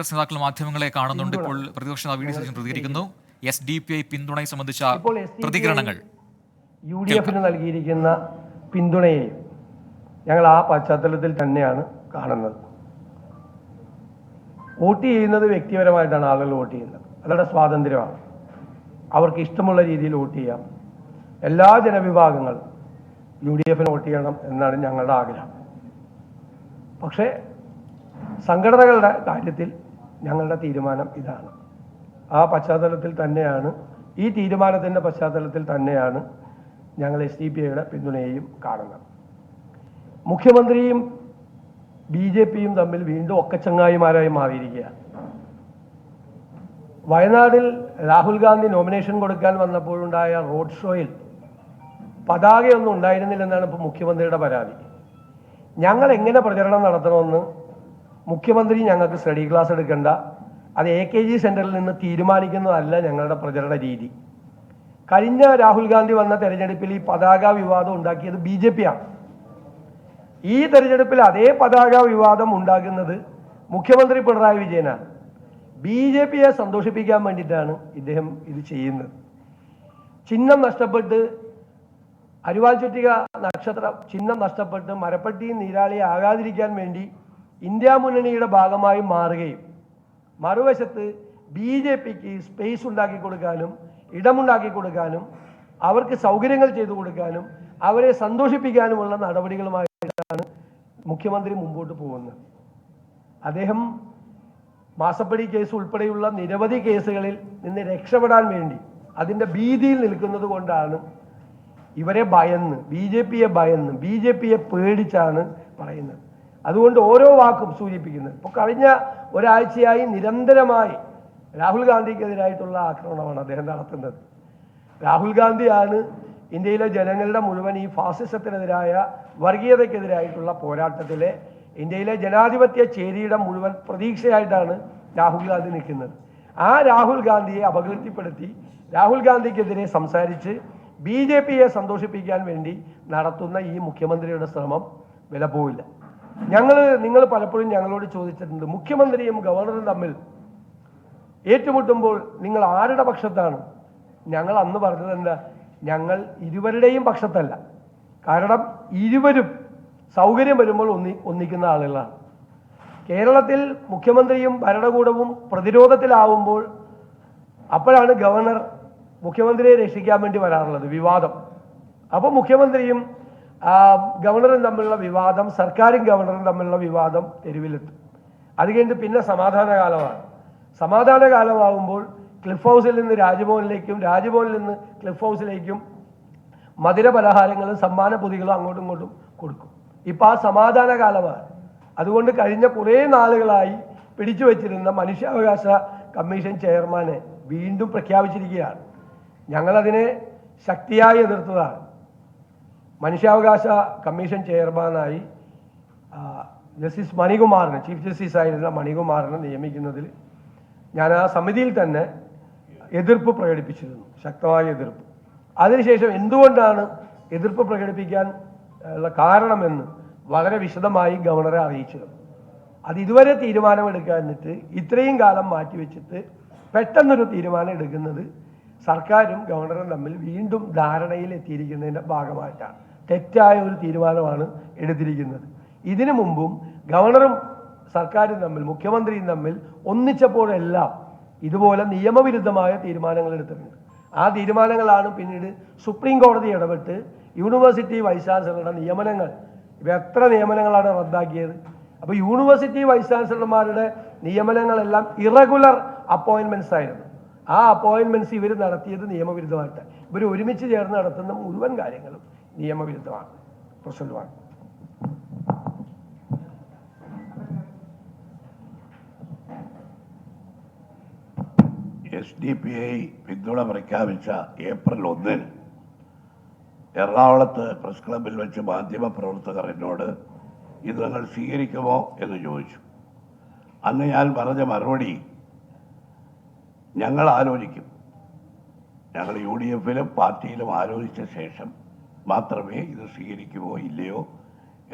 കോൺഗ്രസ് നേതാക്കൾ മാധ്യമങ്ങളെ കാണുന്നുണ്ട് ഇപ്പോൾ പ്രതിപക്ഷ നേതാവ് വി ഡി സതീശൻ പ്രതികരിക്കുന്നു. എസ് ഡി പി ഐ പിന്തുണയെ സംബന്ധിച്ച പ്രതികരണങ്ങൾ. യു ഡി എഫിന് നൽകിയിരിക്കുന്ന പിന്തുണയെ ഞങ്ങൾ ആ പശ്ചാത്തലത്തിൽ തന്നെയാണ് കാണുന്നത്. വോട്ട് ചെയ്യുന്നത് വ്യക്തിപരമായിട്ടാണ് ആളുകൾ വോട്ട് ചെയ്യുന്നത്. അവരുടെ സ്വാതന്ത്ര്യമാണ്. അവർക്ക് ഇഷ്ടമുള്ള രീതിയിൽ വോട്ട് ചെയ്യാം. എല്ലാ ജനവിഭാഗങ്ങളും യു ഡി എഫിന് വോട്ട് ചെയ്യണം എന്നാണ് ഞങ്ങളുടെ ആഗ്രഹം. പക്ഷേ സംഘടനകളുടെ കാര്യത്തിൽ ഞങ്ങളുടെ തീരുമാനം ഇതാണ്. ആ പശ്ചാത്തലത്തിൽ തന്നെയാണ് ഈ തീരുമാനത്തിന്റെ പശ്ചാത്തലത്തിൽ തന്നെയാണ് ഞങ്ങൾ എസ് ഡി പി ഐയുടെ പിന്തുണയെയും കാണുന്നത്. മുഖ്യമന്ത്രിയും ബി ജെ പിയും തമ്മിൽ വീണ്ടും ഒക്കച്ചങ്ങായിമാരായി മാറിയിരിക്കുകയാണ്. വയനാടിൽ രാഹുൽ ഗാന്ധി നോമിനേഷൻ കൊടുക്കാൻ വന്നപ്പോഴുണ്ടായ റോഡ് ഷോയിൽ പതാകയൊന്നും ഉണ്ടായിരുന്നില്ലെന്നാണ് ഇപ്പോൾ മുഖ്യമന്ത്രിയുടെ പരാതി. ഞങ്ങൾ എങ്ങനെ പ്രചരണം നടത്തണമെന്ന് മുഖ്യമന്ത്രി ഞങ്ങൾക്ക് സ്റ്റഡി ക്ലാസ് എടുക്കേണ്ട. അത് എ കെ ജി സെന്ററിൽ നിന്ന് തീരുമാനിക്കുന്നതല്ല ഞങ്ങളുടെ പ്രചരണ രീതി. കഴിഞ്ഞ രാഹുൽ ഗാന്ധി വന്ന തെരഞ്ഞെടുപ്പിൽ ഈ പതാക വിവാദം ഉണ്ടാക്കിയത് ബി ജെ പി ആണ്. ഈ തെരഞ്ഞെടുപ്പിൽ അതേ പതാക വിവാദം ഉണ്ടാക്കുന്നത് മുഖ്യമന്ത്രി പിണറായി വിജയനാണ്. ബി ജെ പിയെ സന്തോഷിപ്പിക്കാൻ വേണ്ടിയിട്ടാണ് ഇദ്ദേഹം ഇത് ചെയ്യുന്നത്. ചിഹ്നം നഷ്ടപ്പെട്ട് അരിവാൽ ചുറ്റിക നക്ഷത്ര ചിഹ്നം നഷ്ടപ്പെട്ട് മരപ്പട്ടി നീരാളി ആകാതിരിക്കാൻ വേണ്ടി ഇന്ത്യ മുന്നണിയുടെ ഭാഗമായി മാറുകയും മറുവശത്ത് ബി ജെ പിക്ക് സ്പേസ് ഉണ്ടാക്കി കൊടുക്കാനും ഇടമുണ്ടാക്കി കൊടുക്കാനും അവർക്ക് സൗകര്യങ്ങൾ ചെയ്തു കൊടുക്കാനും അവരെ സന്തോഷിപ്പിക്കാനുമുള്ള നടപടികളുമായിട്ടാണ് മുഖ്യമന്ത്രി മുമ്പോട്ട് പോകുന്നത്. അദ്ദേഹം മാസപ്പടി കേസ് ഉൾപ്പെടെയുള്ള നിരവധി കേസുകളിൽ നിന്ന് രക്ഷപ്പെടാൻ വേണ്ടി അതിന്റെ ഭീതിയിൽ നിൽക്കുന്നത് കൊണ്ടാണ് ഇവരെ ഭയന്ന് ബി ജെ പിയെ ഭയന്ന് ബി ജെ പിയെ പേടിച്ചാണ് പറയുന്നത്. അതുകൊണ്ട് ഓരോ വാക്കും സൂചിപ്പിക്കുന്നത് ഇപ്പോൾ കഴിഞ്ഞ ഒരാഴ്ചയായി നിരന്തരമായി രാഹുൽ ഗാന്ധിക്കെതിരായിട്ടുള്ള ആക്രമണമാണ് അദ്ദേഹം നടത്തുന്നത്. രാഹുൽ ഗാന്ധിയാണ് ഇന്ത്യയിലെ ജനങ്ങളുടെ മുഴുവൻ ഈ ഫാസിസത്തിനെതിരായ വർഗീയതയ്ക്കെതിരായിട്ടുള്ള പോരാട്ടത്തിലെ ഇന്ത്യയിലെ ജനാധിപത്യ ചേരിയുടെ മുഴുവൻ പ്രതീക്ഷയായിട്ടാണ് രാഹുൽ ഗാന്ധി നിൽക്കുന്നത്. ആ രാഹുൽ ഗാന്ധിയെ അപകീർത്തിപ്പെടുത്തി രാഹുൽ ഗാന്ധിക്കെതിരെ സംസാരിച്ച് ബി ജെ പിയെ സന്തോഷിപ്പിക്കാൻ വേണ്ടി നടത്തുന്ന ഈ മുഖ്യമന്ത്രിയുടെ ശ്രമം വില പോവില്ല ഞങ്ങൾ നിങ്ങൾ പലപ്പോഴും ഞങ്ങളോട് ചോദിച്ചിട്ടുണ്ട് മുഖ്യമന്ത്രിയും ഗവർണറും തമ്മിൽ ഏറ്റുമുട്ടുമ്പോൾ നിങ്ങൾ ആരുടെ പക്ഷത്താണ്? ഞങ്ങൾ അന്ന് പറഞ്ഞത് എന്താ? ഞങ്ങൾ ഇരുവരുടെയും പക്ഷത്തല്ല. കാരണം ഇരുവരും സൗകര്യം വരുമ്പോൾ ഒന്നി ഒന്നിക്കുന്ന ആളുകളാണ്. കേരളത്തിൽ മുഖ്യമന്ത്രിയും ഭരണകൂടവും പ്രതിരോധത്തിലാവുമ്പോൾ അപ്പോഴാണ് ഗവർണർ മുഖ്യമന്ത്രിയെ രക്ഷിക്കാൻ വേണ്ടി വരാറുള്ളത് വിവാദം. അപ്പോൾ മുഖ്യമന്ത്രിയും ഗവർണറും തമ്മിലുള്ള വിവാദം സർക്കാരും ഗവർണറും തമ്മിലുള്ള വിവാദം തെരുവിലെത്തും. അത് കഴിഞ്ഞ് പിന്നെ സമാധാന കാലമാണ് സമാധാന കാലമാകുമ്പോൾ ക്ലിഫ് ഹൗസിൽ നിന്ന് രാജ്ഭവനിലേക്കും രാജ്ഭവനിൽ നിന്ന് ക്ലിഫ് ഹൗസിലേക്കും മധുര പലഹാരങ്ങളും സമ്മാന പൊതികളും അങ്ങോട്ടും ഇങ്ങോട്ടും കൊടുക്കും. ഇപ്പം ആ സമാധാന കാലമാണ് അതുകൊണ്ട് കഴിഞ്ഞ കുറേ നാളുകളായി പിടിച്ചു വച്ചിരുന്ന മനുഷ്യാവകാശ കമ്മീഷൻ ചെയർമാനെ വീണ്ടും പ്രഖ്യാപിച്ചിരിക്കുകയാണ്. ഞങ്ങളതിനെ ശക്തിയായി എതിർത്തതാണ്. മനുഷ്യാവകാശ കമ്മീഷൻ ചെയർമാനായി ജസ്റ്റിസ് മണികുമാറിനെ ചീഫ് ജസ്റ്റിസ് ആയിരുന്ന മണികുമാറിനെ നിയമിക്കുന്നതിൽ ഞാൻ ആ സമിതിയിൽ തന്നെ എതിർപ്പ് പ്രകടിപ്പിച്ചിരുന്നു ശക്തമായ എതിർപ്പ്. അതിനുശേഷം എന്തുകൊണ്ടാണ് എതിർപ്പ് പ്രകടിപ്പിക്കാൻ ഉള്ള കാരണമെന്ന് വളരെ വിശദമായി ഗവർണറെ അറിയിച്ചിരുന്നു അത് ഇതുവരെ തീരുമാനമെടുക്കാനിട്ട് ഇത്രയും കാലം മാറ്റിവെച്ചിട്ട് പെട്ടെന്നൊരു തീരുമാനം എടുക്കുന്നത് സർക്കാരും ഗവർണറും തമ്മിൽ വീണ്ടും ധാരണയിൽ എത്തിയിരിക്കുന്നതിന്റെ ഭാഗമായിട്ടാണ്. തെറ്റായ ഒരു തീരുമാനമാണ് എടുത്തിരിക്കുന്നത്. ഇതിനു മുമ്പും ഗവർണറും സർക്കാരും തമ്മിൽ മുഖ്യമന്ത്രിയും തമ്മിൽ ഒന്നിച്ചപ്പോഴെല്ലാം ഇതുപോലെ നിയമവിരുദ്ധമായ തീരുമാനങ്ങൾ എടുത്തിട്ടുണ്ട്. ആ തീരുമാനങ്ങളാണ് പിന്നീട് സുപ്രീം കോടതി ഇടപെട്ട് യൂണിവേഴ്സിറ്റി വൈസ് ചാൻസലറുടെ നിയമനങ്ങൾ ഇപ്പം എത്ര നിയമനങ്ങളാണ് റദ്ദാക്കിയത്? അപ്പോൾ യൂണിവേഴ്സിറ്റി വൈസ് ചാൻസലർമാരുടെ നിയമനങ്ങളെല്ലാം ഇറഗുലർ അപ്പോയിൻമെന്റ്സ് ആയിരുന്നു. ആ അപ്പോയിൻമെന്റ്സ് ഇവർ നടത്തിയത് നിയമവിരുദ്ധമായിട്ട്. ഇവർ ഒരുമിച്ച് ചേർന്ന് നടത്തുന്ന മുഴുവൻ കാര്യങ്ങളും നിയമവിരുദ്ധമാണ്. പ്രശ്നമാണ് എസ് ഡി പി ഐ പിന്തുണ പ്രഖ്യാപിച്ച ഏപ്രിൽ ഒന്നിന് എറണാകുളത്ത് പ്രസ് ക്ലബിൽ വെച്ച് മാധ്യമ പ്രവർത്തകർ എന്നോട് ഇത് നിങ്ങൾ സ്വീകരിക്കുമോ? എന്ന് ചോദിച്ചു. അന്ന് ഞാൻ പറഞ്ഞ മറുപടി ഞങ്ങൾ ആലോചിക്കും. ഞങ്ങൾ യു ഡി എഫിലും പാർട്ടിയിലും ആലോചിച്ച ശേഷം മാത്രമേ ഇത് സ്വീകരിക്കുമോ ഇല്ലയോ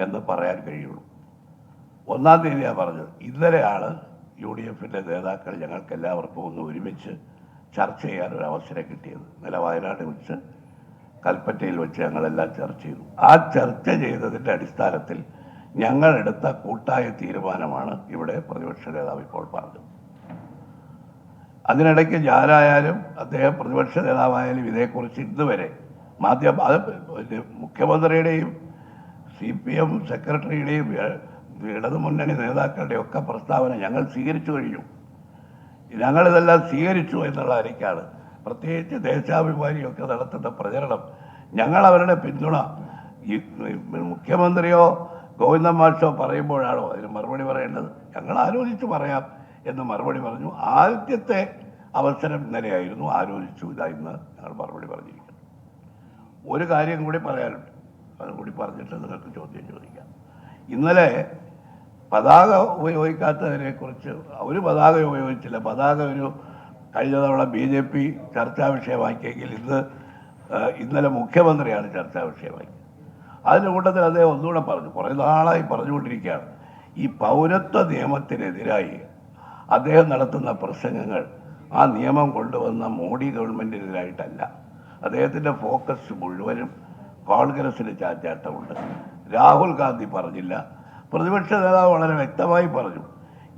എന്ന് പറയാൻ കഴിയുള്ളൂ. ഒന്നാം തീയതിയാണ് പറഞ്ഞത് ഇന്നലെയാണ് യു ഡി എഫിന്റെ നേതാക്കൾ ഞങ്ങൾക്ക് എല്ലാവർക്കും ഒന്ന് ഒരുമിച്ച് ചർച്ച ചെയ്യാൻ ഒരു അവസരം കിട്ടിയത്. ഇന്നലെ വയനാട് വെച്ച് കൽപ്പറ്റയിൽ വെച്ച് ഞങ്ങളെല്ലാം ചർച്ച ചെയ്തു. ആ ചർച്ച ചെയ്തതിന്റെ അടിസ്ഥാനത്തിൽ ഞങ്ങളെടുത്ത കൂട്ടായ തീരുമാനമാണ് ഇവിടെ പ്രതിപക്ഷ നേതാവ് ഇപ്പോൾ പറഞ്ഞത്. അതിനിടയ്ക്ക് ഞാനായാലും അദ്ദേഹം പ്രതിപക്ഷ നേതാവായാലും ഇതേക്കുറിച്ച് ഇതുവരെ മാധ്യമ അത് മുഖ്യമന്ത്രിയുടെയും സി പി എം സെക്രട്ടറിയുടെയും ഇടതുമുന്നണി ഇടതു നേതാക്കളുടെയും ഒക്കെ പ്രസ്താവന ഞങ്ങൾ സ്വീകരിച്ചു കഴിഞ്ഞു. ഞങ്ങളിതെല്ലാം സ്വീകരിച്ചു എന്നുള്ള നിലയ്ക്കാണ് പ്രത്യേകിച്ച് ദേശാഭിമാനിയൊക്കെ നടത്തുന്ന പ്രചരണം ഞങ്ങൾ അവരുടെ പിന്തുണ ഈ മുഖ്യമന്ത്രിയോ ഗോവിന്ദൻ മാഷോ പറയുമ്പോഴാണോ അതിന് മറുപടി പറയേണ്ടത്? ഞങ്ങൾ ആലോചിച്ച് പറയാം എന്ന് മറുപടി പറഞ്ഞു. ആദ്യത്തെ അവസരം ഇന്നലെയായിരുന്നു. ആലോചിച്ചു ഇതാ ഇന്ന് ഞങ്ങൾ മറുപടി പറഞ്ഞിരിക്കുന്നു. ഒരു കാര്യം കൂടി പറയാനുണ്ട്. അത് കൂടി പറഞ്ഞിട്ട് നിങ്ങൾക്ക് ചോദ്യം ചോദിക്കാം. ഇന്നലെ പതാക ഉപയോഗിക്കാത്തതിനെ കുറിച്ച് അവർ പതാക ഉപയോഗിച്ചില്ല. പതാക ഒരു കഴിഞ്ഞ തവണ ബി ജെ പി ചർച്ചാ വിഷയമാക്കിയെങ്കിൽ ഇന്ന് ഇന്നലെ മുഖ്യമന്ത്രിയാണ് ചർച്ചാ വിഷയമാക്കിയത്. അതിന്റെ കൂട്ടത്തിൽ അദ്ദേഹം ഒന്നുകൂടെ പറഞ്ഞു. കുറേ നാളായി പറഞ്ഞുകൊണ്ടിരിക്കുകയാണ്. ഈ പൗരത്വ നിയമത്തിനെതിരായി അദ്ദേഹം നടത്തുന്ന പ്രസംഗങ്ങൾ ആ നിയമം കൊണ്ടുവന്ന മോഡി ഗവൺമെന്റിനെതിരായിട്ടല്ല അദ്ദേഹത്തിന്റെ ഫോക്കസ് മുഴുവനും കോൺഗ്രസിന് ചാച്ചാട്ടമുണ്ട് രാഹുൽ ഗാന്ധി പറഞ്ഞില്ല. പ്രതിപക്ഷ നേതാവ് വളരെ വ്യക്തമായി പറഞ്ഞു.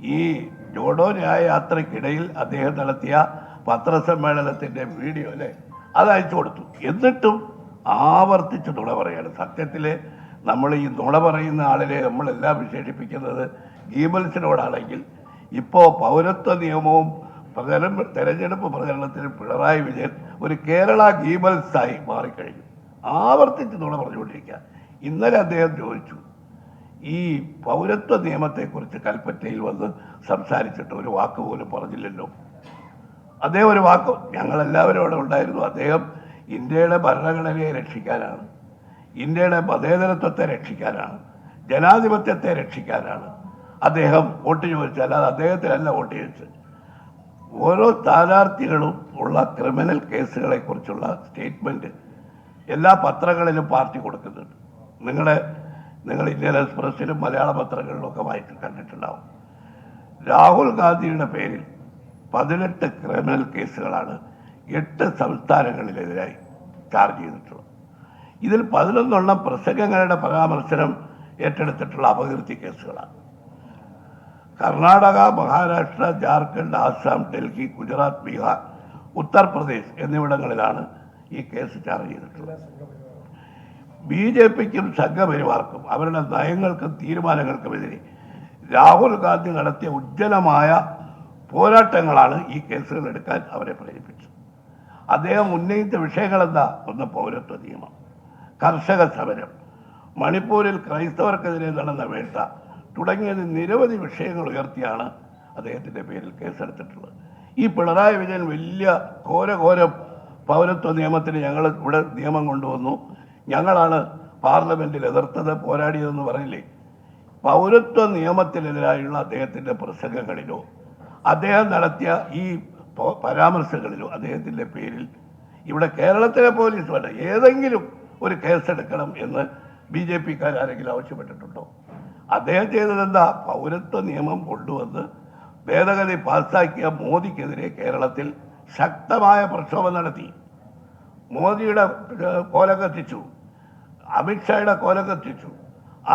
ഈ ജോഡോ ന്യായ യാത്രയ്ക്കിടയിൽ അദ്ദേഹം നടത്തിയ പത്രസമ്മേളനത്തിന്റെ വീഡിയോ അല്ലേ? അത് അയച്ചു കൊടുത്തു. എന്നിട്ടും ആവർത്തിച്ച് നുണ പറയാണ്. സത്യത്തിൽ നമ്മൾ ഈ നുണ പറയുന്ന ആളിലെ നമ്മളെല്ലാം വിശേഷിപ്പിക്കുന്നത് ഗീബൽസിനോടാണെങ്കിൽ ഇപ്പോൾ പൗരത്വ നിയമവും പ്രചരണം തെരഞ്ഞെടുപ്പ് പ്രചരണത്തിന് പിണറായി വിജയൻ ഒരു കേരള ഗീമൽസായി മാറിക്കഴിഞ്ഞു. ആവർത്തിച്ച് നുണ പറഞ്ഞുകൊണ്ടിരിക്കുക. ഇന്നലെ അദ്ദേഹം ചോദിച്ചു ഈ പൗരത്വ നിയമത്തെക്കുറിച്ച് കൽപ്പറ്റയിൽ വന്ന് സംസാരിച്ചിട്ട് ഒരു വാക്ക് പോലും പറഞ്ഞില്ലല്ലോ? അദ്ദേഹം ഒരു വാക്ക് ഞങ്ങളെല്ലാവരും അവിടെ ഉണ്ടായിരുന്നു. അദ്ദേഹം ഇന്ത്യയുടെ ഭരണഘടനയെ രക്ഷിക്കാനാണ്. ഇന്ത്യയുടെ മതേതരത്വത്തെ രക്ഷിക്കാനാണ്. ജനാധിപത്യത്തെ രക്ഷിക്കാനാണ്. അദ്ദേഹം വോട്ട് ചോദിച്ചത് അല്ലാതെ അദ്ദേഹത്തിനല്ല വോട്ട് ചോദിച്ചത്. ഓരോ സ്ഥാനാർത്ഥികളും ഉള്ള ക്രിമിനൽ കേസുകളെക്കുറിച്ചുള്ള സ്റ്റേറ്റ്മെന്റ് എല്ലാ പത്രങ്ങളിലും പാർട്ടി കൊടുക്കുന്നുണ്ട്. നിങ്ങളെ നിങ്ങൾ ഇന്ത്യൻ എക്സ്പ്രസിലും മലയാള പത്രങ്ങളിലും ഒക്കെ വായിച്ച് കണ്ടിട്ടുണ്ടാവും. രാഹുൽ ഗാന്ധിയുടെ പേരിൽ പതിനെട്ട് ക്രിമിനൽ കേസുകളാണ് എട്ട് സംസ്ഥാനങ്ങളിലെതിരായി ചാർജ് ചെയ്തിട്ടുള്ളത്. ഇതിൽ പതിനൊന്നെണ്ണം പ്രസംഗങ്ങളുടെ പരാമർശനം ഏറ്റെടുത്തിട്ടുള്ള അപകീർത്തി കേസുകളാണ്. കർണാടക മഹാരാഷ്ട്ര ജാർഖണ്ഡ് ആസാം ഡൽഹി ഗുജറാത്ത് ബീഹാർ ഉത്തർപ്രദേശ് എന്നിവിടങ്ങളിലാണ് ഈ കേസ് ചാർജ് ചെയ്തിട്ടുള്ളത്. ബി ജെ പിക്കും സംഘപരിവാർക്കും അവരുടെ നയങ്ങൾക്കും തീരുമാനങ്ങൾക്കുമെതിരെ രാഹുൽ ഗാന്ധി നടത്തിയ ഉജ്ജ്വലമായ പോരാട്ടങ്ങളാണ് ഈ കേസുകൾ എടുക്കാൻ അവരെ പ്രേരിപ്പിച്ചത്. അദ്ദേഹം ഉന്നയിച്ച വിഷയങ്ങളെന്താ? ഒന്ന് പൗരത്വ നിയമം കർഷക സമരം മണിപ്പൂരിൽ ക്രൈസ്തവർക്കെതിരെ നടന്ന വേട്ട തുടങ്ങിയത് നിരവധി വിഷയങ്ങൾ ഉയർത്തിയാണ് അദ്ദേഹത്തിന്റെ പേരിൽ കേസെടുത്തിട്ടുള്ളത്. ഈ പിണറായി വിജയൻ വലിയ ഘോര ഘോര പൗരത്വ നിയമത്തിന് ഞങ്ങൾ ഇവിടെ നിയമം കൊണ്ടുവന്നു. ഞങ്ങളാണ് പാർലമെന്റിൽ എതിർത്തത് പോരാടിയതെന്ന് പറഞ്ഞില്ലേ? പൗരത്വ നിയമത്തിനെതിരായുള്ള അദ്ദേഹത്തിന്റെ പ്രസംഗങ്ങളിലോ അദ്ദേഹം നടത്തിയ ഈ പരാമർശങ്ങളിലോ അദ്ദേഹത്തിന്റെ പേരിൽ ഇവിടെ കേരളത്തിലെ പോലീസ് വേണ്ട ഏതെങ്കിലും ഒരു കേസെടുക്കണം എന്ന് ബി ജെ പിക്കാർ ആരെങ്കിലും ആവശ്യപ്പെട്ടിട്ടുണ്ടോ? അദ്ദേഹം ചെയ്തത് എന്താ പൗരത്വ നിയമം കൊണ്ടുവന്ന് ഭേദഗതി പാസാക്കിയ മോദിക്കെതിരെ കേരളത്തിൽ ശക്തമായ പ്രക്ഷോഭം നടത്തി. മോദിയുടെ കോല കത്തിച്ചു. അമിത്ഷായുടെ കോല കത്തിച്ചു.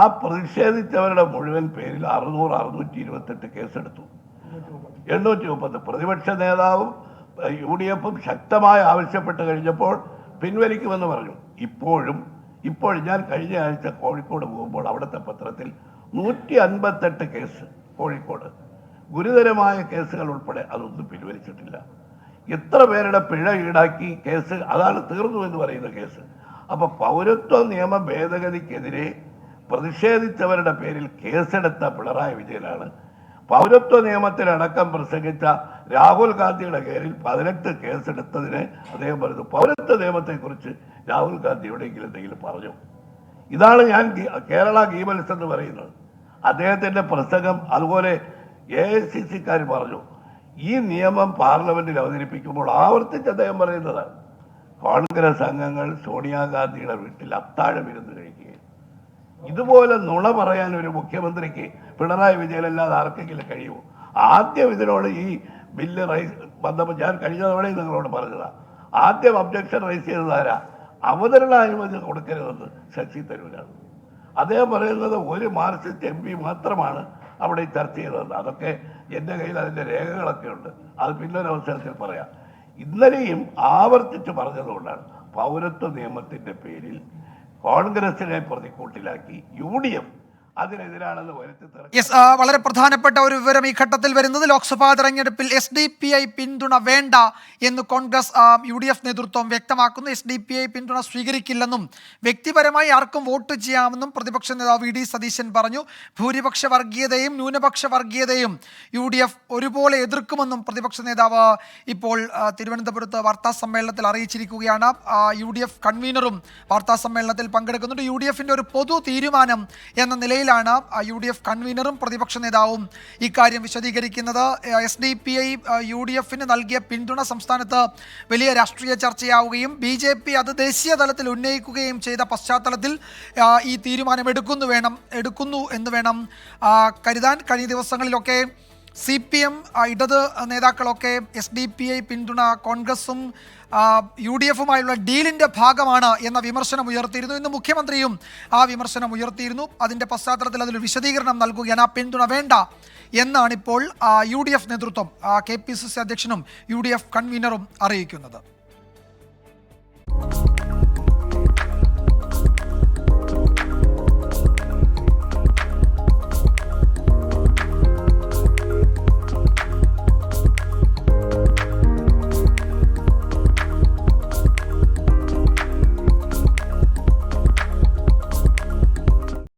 ആ പ്രതിഷേധിച്ചവരുടെ മുഴുവൻ പേരിൽ അറുന്നൂറ് അറുന്നൂറ്റി ഇരുപത്തെട്ട് കേസെടുത്തു. എണ്ണൂറ്റി മുപ്പത് പ്രതിപക്ഷ നേതാവും യു ഡി എഫും ശക്തമായി ആവശ്യപ്പെട്ട് കഴിഞ്ഞപ്പോൾ പിൻവലിക്കുമെന്ന് പറഞ്ഞു. ഇപ്പോഴും ഇപ്പോൾ ഞാൻ കഴിഞ്ഞ ആഴ്ച കോഴിക്കോട് പോകുമ്പോൾ അവിടുത്തെ പത്രത്തിൽ നൂറ്റി അൻപത്തെട്ട് കേസ് കോഴിക്കോട്. ഗുരുതരമായ കേസുകൾ ഉൾപ്പെടെ അതൊന്നും പിൻവലിച്ചിട്ടില്ല. എത്ര പേരുടെ പിഴ ഈടാക്കി കേസ് അതാണ് തീർന്നു എന്ന് പറയുന്ന കേസ്. അപ്പോൾ പൗരത്വ നിയമ ഭേദഗതിക്കെതിരെ പ്രതിഷേധിച്ചവരുടെ പേരിൽ കേസെടുത്ത പിണറായി വിജയനാണ്. പൗരത്വ നിയമത്തിലടക്കം പ്രസംഗിച്ച രാഹുൽ ഗാന്ധിയുടെ പേരിൽ പതിനെട്ട് കേസെടുത്തതിന് അദ്ദേഹം പറഞ്ഞു പൗരത്വ നിയമത്തെക്കുറിച്ച് രാഹുൽ ഗാന്ധി എവിടെയെങ്കിലും എന്തെങ്കിലും പറഞ്ഞു? ഇതാണ് ഞാൻ കേരള ഗീമൽസ് എന്ന് പറയുന്നത്. അദ്ദേഹത്തിന്റെ പ്രസംഗം അതുപോലെ എ ഐ സി സിക്കാർ പറഞ്ഞു ഈ നിയമം പാർലമെന്റിൽ അവതരിപ്പിക്കുമ്പോൾ ആവർത്തിച്ച് അദ്ദേഹം പറയുന്നത് കോൺഗ്രസ് അംഗങ്ങൾ സോണിയാഗാന്ധിയുടെ വീട്ടിൽ അത്താഴം ഇരുന്ന് കഴിക്കുകയും ഇതുപോലെ നുണ പറയാൻ ഒരു മുഖ്യമന്ത്രിക്ക് പിണറായി വിജയൻ അല്ലാതെ ആർക്കെങ്കിലും കഴിയുമോ? ആദ്യം ഇതിനോട് ഈ ബില്ല് റൈസ് വന്നപ്പോൾ ഞാൻ കഴിഞ്ഞ തവണയും നിങ്ങളോട് പറഞ്ഞതാണ് ആദ്യം ഒബ്ജക്ഷൻ റൈസ് ചെയ്തതാരാ? അവതരണ അവതരണാനുമതി കൊടുക്കരുതെന്ന് ശശി തരൂരാണ്. അദ്ദേഹം പറയുന്നത് ഒരു മാർക്സിസ്റ്റ് എം പി മാത്രമാണ് അവിടെ ചർച്ച ചെയ്തത് അതൊക്കെ എന്റെ കയ്യിൽ അതിന്റെ രേഖകളൊക്കെ ഉണ്ട്. അത് പിന്നൊരു അവസരത്തിൽ പറയാം. ഇന്നലെയും ആവർത്തിച്ച് പറഞ്ഞതുകൊണ്ടാണ് പൗരത്വ നിയമത്തിന്റെ പേരിൽ കോൺഗ്രസിനെ പ്രതിക്കൂട്ടിലാക്കി യു ഡി എഫ് അതിനെതിരാണെന്ന് വരുത്തി യെസ് വളരെ പ്രധാനപ്പെട്ട ഒരു വിവരം ഈ ഘട്ടത്തിൽ വരുന്നത്. ലോക്സഭാ തെരഞ്ഞെടുപ്പിൽ എസ് ഡി പി ഐ പിന്തുണ വേണ്ട എന്ന് കോൺഗ്രസ് യു ഡി എഫ് നേതൃത്വം വ്യക്തമാക്കുന്നു. എസ് ഡി പി ഐ പിന്തുണ സ്വീകരിക്കില്ലെന്നും വ്യക്തിപരമായി ആർക്കും വോട്ട് ചെയ്യാമെന്നും പ്രതിപക്ഷ നേതാവ് വി ഡി സതീശൻ പറഞ്ഞു. ഭൂരിപക്ഷ വർഗീയതയും ന്യൂനപക്ഷ വർഗീയതയും യു ഡി എഫ് ഒരുപോലെ എതിർക്കുമെന്നും പ്രതിപക്ഷ നേതാവ് ഇപ്പോൾ തിരുവനന്തപുരത്ത് വാർത്താ സമ്മേളനത്തിൽ അറിയിച്ചിരിക്കുകയാണ്. യു ഡി എഫ് കൺവീനറും വാർത്താ സമ്മേളനത്തിൽ പങ്കെടുക്കുന്നുണ്ട്. യു ഡി എഫിന്റെ ഒരു പൊതു തീരുമാനം എന്ന നിലയിലാണ് യു ഡി എഫ് കൺവീനറും പ്രതിപക്ഷ നേതാവും ഇക്കാര്യം വിശദീകരിക്കുന്നത്. S D P I U D എഫിന് നൽകിയ പിന്തുണ സംസ്ഥാനത്ത് വലിയ രാഷ്ട്രീയ ചർച്ചയാവുകയും ബി ജെ പി അത് ദേശീയ തലത്തിൽ ഉന്നയിക്കുകയും ചെയ്ത പശ്ചാത്തലത്തിൽ ഈ തീരുമാനം എടുക്കുന്നു വേണം എടുക്കുന്നു എന്ന് വേണം കരുതാൻ. കഴിഞ്ഞ ദിവസങ്ങളിലൊക്കെ സി പി എം ഇടത് നേതാക്കളൊക്കെ എസ് ഡി പി ഐ പിന്തുണ കോൺഗ്രസും യു ഡി എഫുമായുള്ള ഡീലിന്റെ ഭാഗമാണ് എന്ന വിമർശനം ഉയർത്തിയിരുന്നു. ഇന്ന് മുഖ്യമന്ത്രിയും ആ വിമർശനം ഉയർത്തിയിരുന്നു. അതിന്റെ പശ്ചാത്തലത്തിൽ അതിൽ വിശദീകരണം നൽകുകയാണ്. ആ പിന്തുണ വേണ്ട എന്നാണിപ്പോൾ യു ഡി എഫ് നേതൃത്വം കെ പി സി സി അധ്യക്ഷനും യു ഡി എഫ് കൺവീനറും അറിയിക്കുന്നത്.